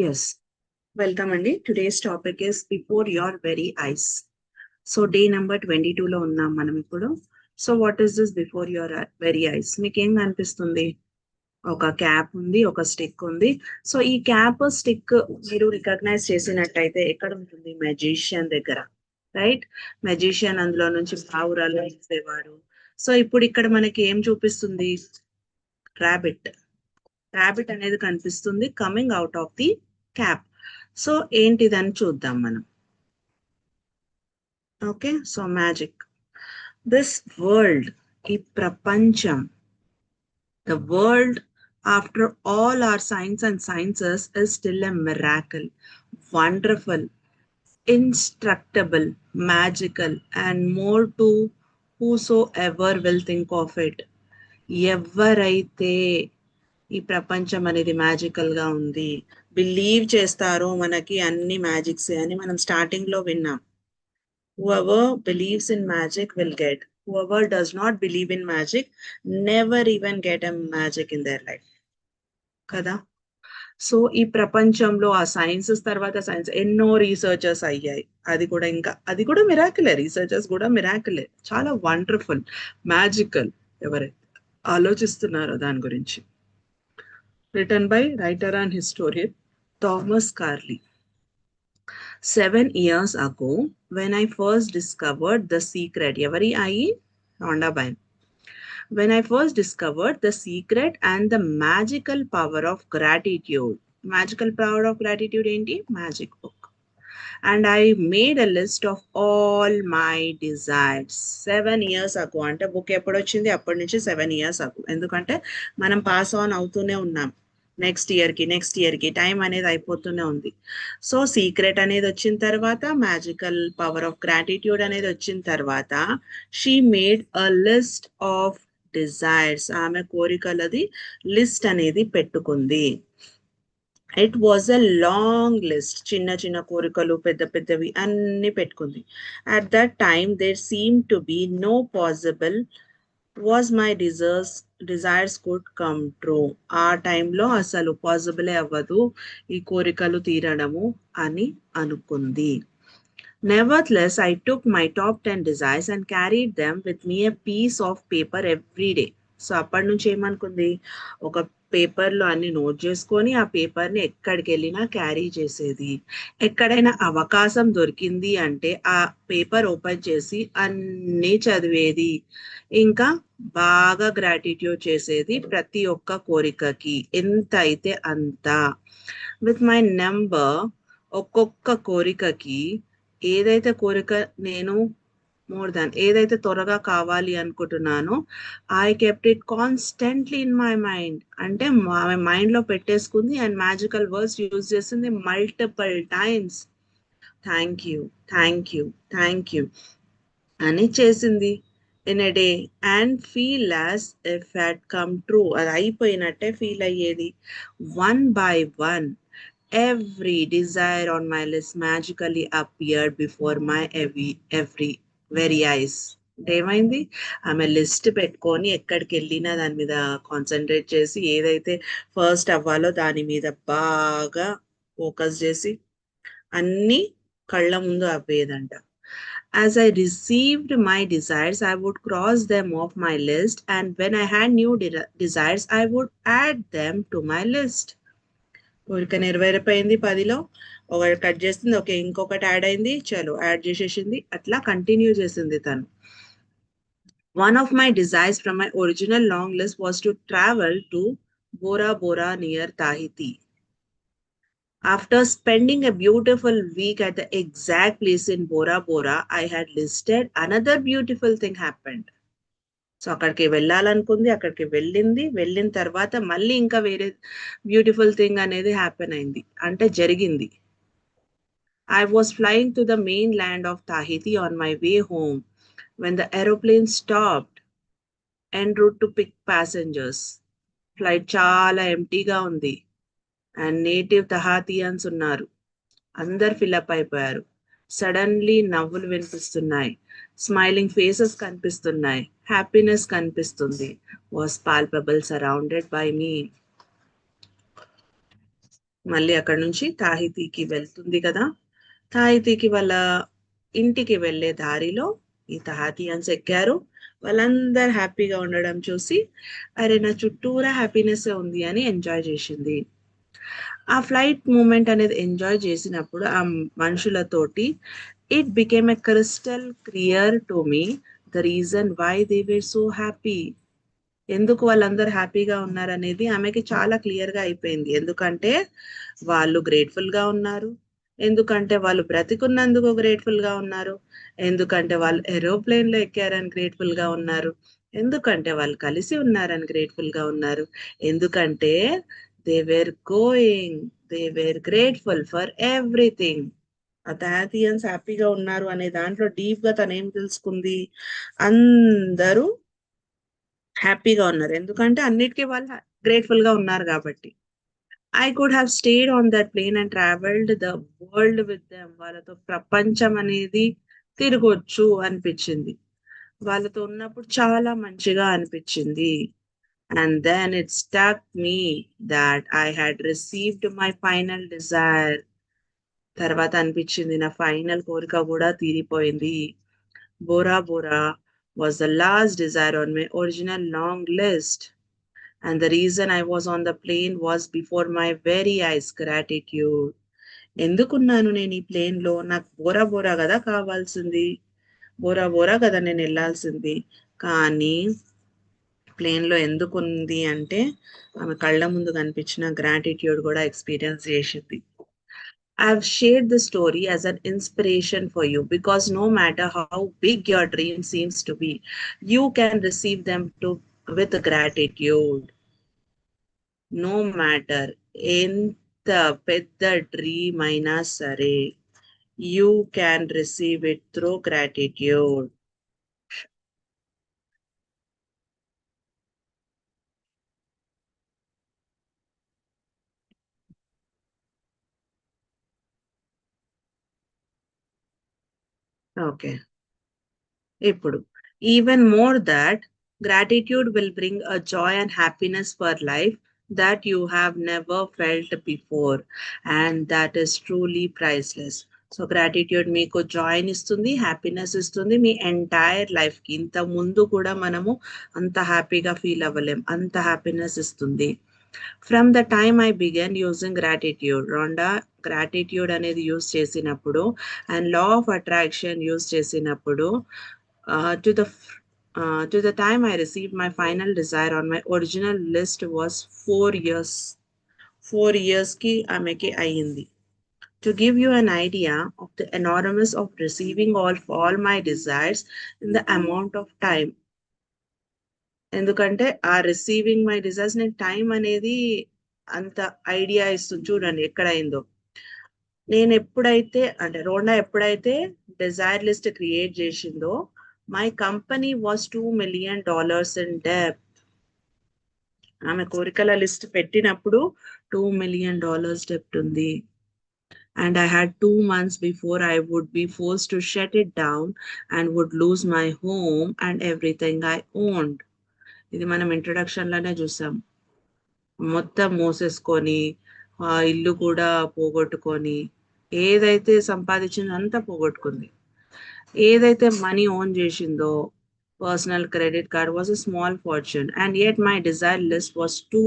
Yes. Welcome అండి. Today's topic is before your very eyes so day number twenty లో ఉన్నాం మనం ఇప్పుడు. So what is this before your very eyes మీకు ఏం కనిపిస్తుంది ఒక క్యాప్ ఉంది ఒక స్టిక్ ఉంది. సో ఈ క్యాప్ స్టిక్ మీరు రికగ్నైజ్ చేసినట్టయితే ఎక్కడ ఉంటుంది? మెజిషియన్ దగ్గర రైట్ మెజిషియన్ అందులో నుంచి పావురాలు తీసేవాడు. సో ఇప్పుడు ఇక్కడ మనకి ఏం చూపిస్తుంది? ర్యాబిట్ ర్యాబిట్ అనేది కనిపిస్తుంది. Coming out of the cap so ఏంటిదని చూద్దాం మనం. Okay so magic this world ఈ ప్రపంచం. The world after all are science and sciences is still a miracle wonderful instructable magical and more to whosoever will think of it ఎవరైతే ఈ ప్రపంచం అనేది మ్యాజికల్గా ఉంది believe చేస్తారో మనకి అన్ని మ్యాజిక్స్ అని మనం స్టార్టింగ్లో విన్నాం. Whoever believes in magic will get. Whoever does not believe in magic never even get a magic in their life. కదా? సో ఈ ప్రపంచంలో ఆ సైన్సెస్ తర్వాత సైన్స్ ఎన్నో రీసెర్చర్స్ అయ్యాయి. అది కూడా ఇంకా అది కూడా మిరాకులే రీసెర్చర్స్ కూడా మిరాకులే చాలా వండర్ఫుల్ మ్యాజికల్ ఎవరైతే ఆలోచిస్తున్నారో దాని గురించి. Written by writer and historian Thomas Carlyle seven years ago when I first discovered the secret ఎవరి I Rhonda Byrne when I first discovered the secret and the magical power of gratitude magical power of gratitude ఏంటి? Magic book and I made a list of all my desires seven years ago అంటే book ఎప్పుడు వచ్చింది? అప్పటి నుంచి seven years అగో ఎందుకంటే మనం pass on అవుతూనే ఉన్నాం. నెక్స్ట్ ఇయర్కి నెక్స్ట్ ఇయర్కి టైం అనేది అయిపోతూనే ఉంది. సో సీక్రెట్ అనేది వచ్చిన తర్వాత మ్యాజికల్ పవర్ ఆఫ్ గ్రాటిట్యూడ్ అనేది వచ్చిన తర్వాత she made a list of desires ఆమె కోరికలది లిస్ట్ అనేది పెట్టుకుంది. It was a long list చిన్న చిన్న కోరికలు పెద్ద పెద్దవి అన్ని పెట్టుకుంది. At that time there seem to be no possible was my desires desires could come true ఆ టైంలో అసలు పాసిబులే అవ్వదు. ఈ కోరికలు తీరడము అని అనుకుంది. Nevertheless I took my top ten desires and carry them with me a piece of paper every day so అప్పటి నుంచి ఏమనుకుంది? ఒక పేపర్లో అన్ని నోట్ చేసుకొని ఆ పేపర్ని ఎక్కడికి వెళ్ళినా క్యారీ చేసేది. ఎక్కడైనా అవకాశం దొరికింది అంటే ఆ పేపర్ ఓపెన్ చేసి అన్నీ చదివేది. ఇంకా బాగా గ్రాటిట్యూడ్ చేసేది ప్రతి ఒక్క కోరికకి. ఎంత అయితే అంత. విత్ మై నెంబర్ ఒక్కొక్క కోరికకి ఏదైతే కోరిక నేను మోర్ దాన్ ఏదైతే త్వరగా కావాలి అనుకుంటున్నానో I kept it constantly in my mind అంటే ఆమె మైండ్లో పెట్టేసుకుంది అండ్ మ్యాజికల్ వర్డ్స్ యూజ్ చేసింది multiple times thank you thank you thank you అని చేసింది in a day and feel as if had come true అది అయిపోయినట్టే ఫీల్ అయ్యేది. One by one every desire on my list magically appeared before my every every very eyes ఏమైంది? ఆమె list పెట్టుకొని ఎక్కడికి వెళ్ళినా దాని మీద కాన్సన్ట్రేట్ చేసి ఏదైతే ఫస్ట్ అవ్వాలో దాని మీద బాగా ఫోకస్ చేసి అన్ని కళ్ళ ముందు అవ్వేదంట as I received my desires I would cross them off my list and when I had new desires I would add them to my list కోరిక నెరవేరిపోయింది పదిలో. ఒకటి కట్ చేస్తుంది ఓకే ఇంకొకటి యాడ్ అయింది చలో యాడ్ చేసేసింది అట్లా కంటిన్యూ చేసింది తను. One of my desires from my original long list was to travel to Bora Bora near Tahiti After spending a beautiful week at the exact place in Bora Bora, I had listed another beautiful thing happened. So అక్కడికి వెళ్ళాలనుకుంది అక్కడికి వెళ్ళింది. వెళ్ళిన తర్వాత మళ్ళీ ఇంకా వేరే beautiful thing అనేది హ్యాపెన్ అయింది. అంటే జరిగింది. I was flying to the main land of Tahiti on my way home when the aeroplane stopped and route to pick passengers flight చాలా ఎంటీగా ఉంది. అండ్ నేటివ్ తహాతియన్స్ ఉన్నారు. అందరు ఫిలప్ అయిపోయారు. సడన్లీ నవ్వులు వినిపిస్తున్నాయి. స్మైలింగ్ ఫేసెస్ కనిపిస్తున్నాయి. హ్యాపీనెస్ కనిపిస్తుంది. Was palpable surrounded by me. మళ్ళీ అక్కడ నుంచి తాహితీకి వెళ్తుంది కదా. తాహితీకి వాళ్ళ ఇంటికి వెళ్ళే దారిలో ఈ తహాతియన్స్ ఎక్కారు వాళ్ళందరు హ్యాపీగా ఉండడం చూసి అరే నా చుట్టూరా హ్యాపీనెస్ ఉంది అని ఎంజాయ్ చేసింది. ఆ ఫ్లైట్ మూమెంట్ అనేది ఎంజాయ్ చేసినప్పుడు ఆ మనుషులతోటి it became a crystal clear to me the reason why they were so happy ఎందుకు వాళ్ళందరూ హ్యాపీగా ఉన్నారనేది ఆమెకి చాలా క్లియర్గా అయిపోయింది. ఎందుకంటే వాళ్ళు గ్రేట్ఫుల్గా ఉన్నారు. ఎందుకంటే వాళ్ళు బ్రతికున్నందుకు గ్రేట్ఫుల్గా ఉన్నారు. ఎందుకంటే వాళ్ళు ఏరోప్లేన్లో ఎక్కారని గ్రేట్ఫుల్గా ఉన్నారు. ఎందుకంటే వాళ్ళు కలిసి ఉన్నారని గ్రేట్ఫుల్గా ఉన్నారు. ఎందుకంటే they were going they were grateful for everything Tahitians హ్యాపీగా ఉన్నారు అనే దాంట్లో డీప్గా తను ఏం తెలుసుకుంది? అందరూ హ్యాపీగా ఉన్నారు. ఎందుకంటే అన్నిటికీ వాళ్ళు గ్రేట్ఫుల్గా ఉన్నారు కాబట్టి. I could have stayed on that plane and travelled the world with them వాళ్ళతో ప్రపంచం అనేది తిరగొచ్చు అనిపించింది. వాళ్ళతో ఉన్నప్పుడు చాలా మంచిగా అనిపించింది. And then it struck me that I had received my final desire తర్వాత అనిపించింది నా ఫైనల్ కోరిక కూడా తీరిపోయింది. Bora Bora was the last desire on my original long list. And the reason I was on the plane was before my very eyes gratitude. ఎందుకున్నాను నేను ఈ ప్లేన్లో? నాకు బోరా బోరా కదా కావాల్సింది. బోరా బోరా కదా నేను వెళ్ళాల్సింది. కానీ ఎందుకు ఉంది అంటే ఆమె కళ్ళ ముందు కనిపించిన గ్రాటిట్యూడ్ కూడా ఎక్స్పీరియన్స్ చేసింది. I heard the story as an inspiration for you because no matter how big your dream seems to be you can receive them too with gratitude no matter ఎంత పెద్ద డ్రీమ్ అయినా సరే you can receive it through gratitude okay. ఇప్పుడు even more that gratitude will bring a joy and happiness for life that you have never felt before and that is truly priceless. So gratitude మీకు జాయిన్ ఇస్తుంది happiness ఇస్తుంది మీ entire లైఫ్కి. ఇంత ముందు కూడా మనము అంత హ్యాపీగా ఫీల్ అవ్వలేం. అంత హ్యాపీనెస్ ఇస్తుంది. From the time I began using gratitude Rhonda gratitude అనేది యూజ్ చేసినప్పుడు and law of attraction use చేసినప్పుడు to the uh, to the time I received my final desire on my original list was four years. Four years ki ameke ayindi. To give you an idea of the enormous of receiving all all my desires in the amount of time. ఎందుకంటే ఆ receiving my desires నేను time అనేది అంత idea ఇస్తుంది. చూడండి ఎక్కడైందో నేను ఎప్పుడైతే అంటే రోండా ఎప్పుడైతే డిజైర్ లిస్ట్ క్రియేట్ చేసిందో my company was two million dollars in depth ఆమె కోరికల లిస్ట్ పెట్టినప్పుడు టూ మిలియన్ డాలర్స్ డెప్ట్ ఉంది. And I had two months before I would be forced to shut it down and would lose my home and everything I owned ఇది మనం ఇంట్రడక్షన్లోనే చూసాం. మొత్తం మోసేసుకొని ఆ ఇల్లు కూడా పోగొట్టుకొని ఏదైతే సంపాదించిందో అంతా పోగొట్టుకుంది. ఏదైతే మనీ ఓన్ చేసిందో personal credit card was a small fortune and at my desire list was to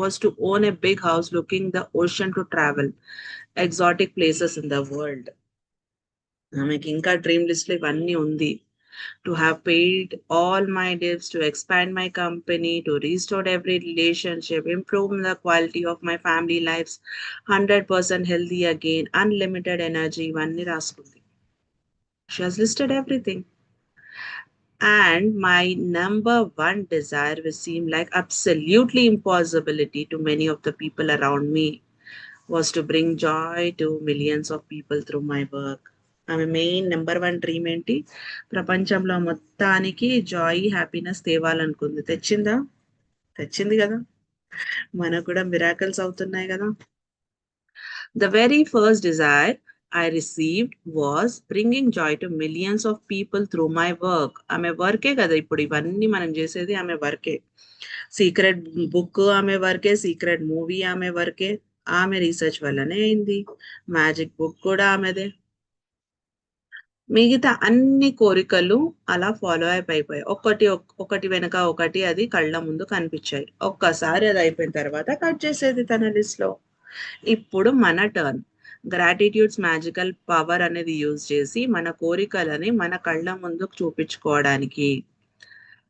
was to own a big house looking the ocean to travel exotic places in the world ఆమెకి ఇంకా dream లిస్ట్లో ఇవన్నీ ఉంది. to have paid all my debts, to expand my company, to restore every relationship, improve the quality of my family lives, 100% healthy again, unlimited energy, Vanni Rasputi. She has listed everything. And my number one desire, which seemed like absolutely impossibility to many of the people around me, was to bring joy to millions of people through my work. ఆమె main number one dream ఏంటి? ప్రపంచంలో మొత్తానికి Joy happiness తేవాలనుకుంది. తెచ్చిందా? తెచ్చింది కదా. మనకు కూడా miracles అవుతున్నాయి కదా. The very first desire I received was bringing joy to millions of people through my work. ఆమె వర్కే కదా ఇప్పుడు. ఇవన్నీ మనం చేసేది ఆమె వర్కే సీక్రెట్ బుక్ ఆమె వర్కే సీక్రెట్ మూవీ ఆమె వర్కే ఆమె రీసెర్చ్ వల్లనే అయింది. మ్యాజిక్ బుక్ కూడా ఆమెదే. మిగతా అన్ని కోరికలు అలా ఫాలో అప్ అయిపోయాయి. ఒకటి ఒక్- ఒకటి వెనక ఒకటి అది కళ్ళ ముందు కనిపించాయి. ఒక్కసారి అది అయిపోయిన తర్వాత కట్ చేసేది తన లిస్ట్లో ఇప్పుడు మన టర్న్ గ్రాటిట్యూడ్స్ మ్యాజికల్ పవర్ అనేది యూజ్ చేసి మన కోరికలని మన కళ్ళ ముందు చూపించుకోవడానికి.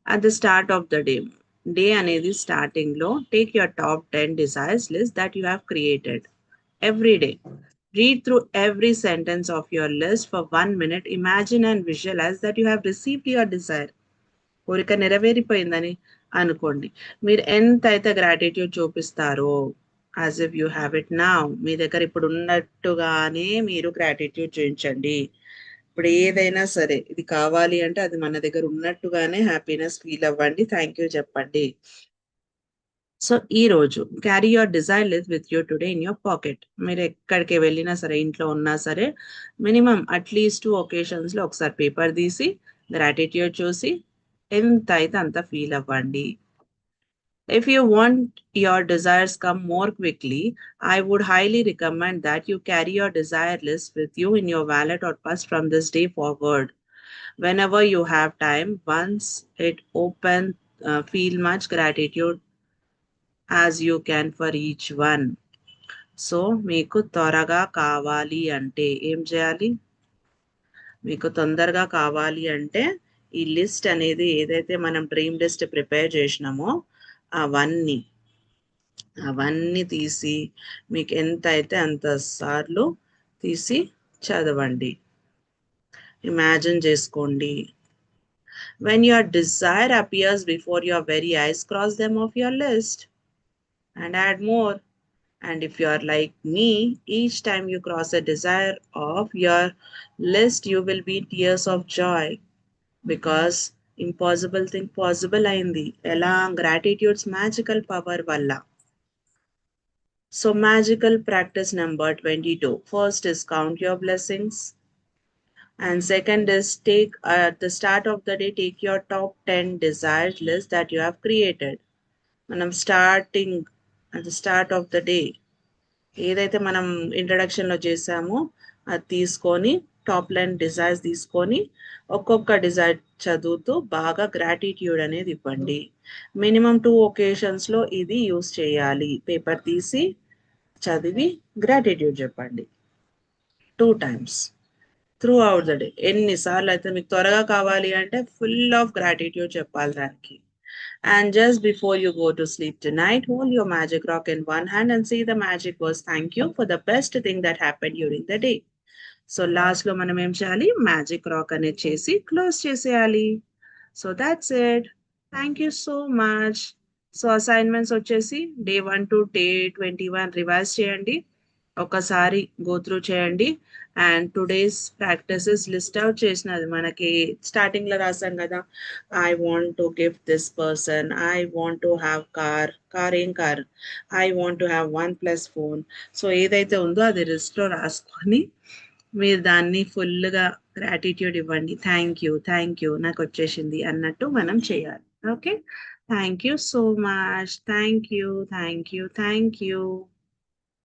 At the start of the day day అనేది స్టార్టింగ్లో take your top ten desires list that you have created every day Read through every sentence of your list for one minute. Imagine and visualize that you have received your desire. కోరిక నెరవేరిపోయిందని అనుకోండి మీరు ఎంత అయితే gratitude చూపిస్తారో as if you have it నా మీ దగ్గర ఇప్పుడు ఉన్నట్టుగానే మీరు గ్రాటిట్యూడ్ చూపించండి ఇప్పుడు ఏదైనా సరే ఇది కావాలి అంటే అది మన దగ్గర ఉన్నట్టుగానే హ్యాపీనెస్ ఫీల్ అవ్వండి థ్యాంక్ యూ చెప్పండి సో ఈ రోజు carry your desire list with you today in your pocket మీరు ఎక్కడికి వెళ్ళినా సరే ఇంట్లో ఉన్నా సరే మినిమం అట్లీస్ట్ టూ ఒకేషన్స్ లో ఒకసారి పేపర్ తీసి గ్రాటిట్యూడ్ చూసి ఎంత అయితే అంత ఫీల్ అవ్వండి If you want your desires come more quickly, I would highly recommend that you carry your desire list with you in your wallet or purse from this day forward. Whenever you have time, once it open, uh, feel much gratitude as you can for each one so మీకు త్వరగా కావాలి అంటే ఏం చేయాలి? మీకు తొందరగా కావాలి అంటే ఈ లిస్ట్ అనేది ఏదైతే మనం డ్రీమ్ లిస్ట్ ప్రిపేర్ చేసినామో అవన్నీ అవన్నీ తీసి మీకు ఎంత అయితే అంత సార్లు తీసి చదవండి. ఇమాజిన్ చేసుకోండి. When your desire appears before your very eyes cross them off your list and add more. And if you are like me, each time you cross a desire of your list, you will be in tears of joy because impossible thing possible అయింది ఎలా gratitudes magical power వల్ల so magical practice number twenty two first is count your blessings and second is take at the start of the day take your top ten desired list that you have created మనం starting At the start of the day ఏదైతే మనం ఇంట్రడక్షన్లో చేసామో అది తీసుకొని top line desires తీసుకొని ఒక్కొక్క Dzire చదువుతూ బాగా గ్రాటిట్యూడ్ అనేది ఇవ్వండి. మినిమం టూ ఒకేషన్స్లో ఇది యూస్ చేయాలి. పేపర్ తీసి చదివి గ్రాటిట్యూడ్ చెప్పండి. Two times throughout the day ఎన్నిసార్లు అయితే మీకు త్వరగా కావాలి అంటే ఫుల్ ఆఫ్ గ్రాటిట్యూడ్ చెప్పాలి దానికి. And just before you go to sleep tonight, hold your magic rock in one hand and say the magic words thank you for the best thing that happened during the day. So last లో మనం ఏం చేయాలి magic rock అనేది చేసి close చేసేయాలి so that's it thank you so much so assignments వచ్చేసి day one to day twenty one revise చేయండి ఒకసారి గోత్రూ చేయండి. And today's practices list out చేసినది. మనకి స్టార్టింగ్లో రాసాం కదా. I want to gift this person I want to have car car ఏం car? I want to have OnePlus phone so ఏదైతే ఉందో అది లిస్ట్లో రాసుకొని మీరు దాన్ని ఫుల్గా గ్రాటిట్యూడ్ ఇవ్వండి. థ్యాంక్ యూ థ్యాంక్ యూ నాకు వచ్చేసింది అన్నట్టు మనం చేయాలి. Okay thank you so much thank you thank you thank you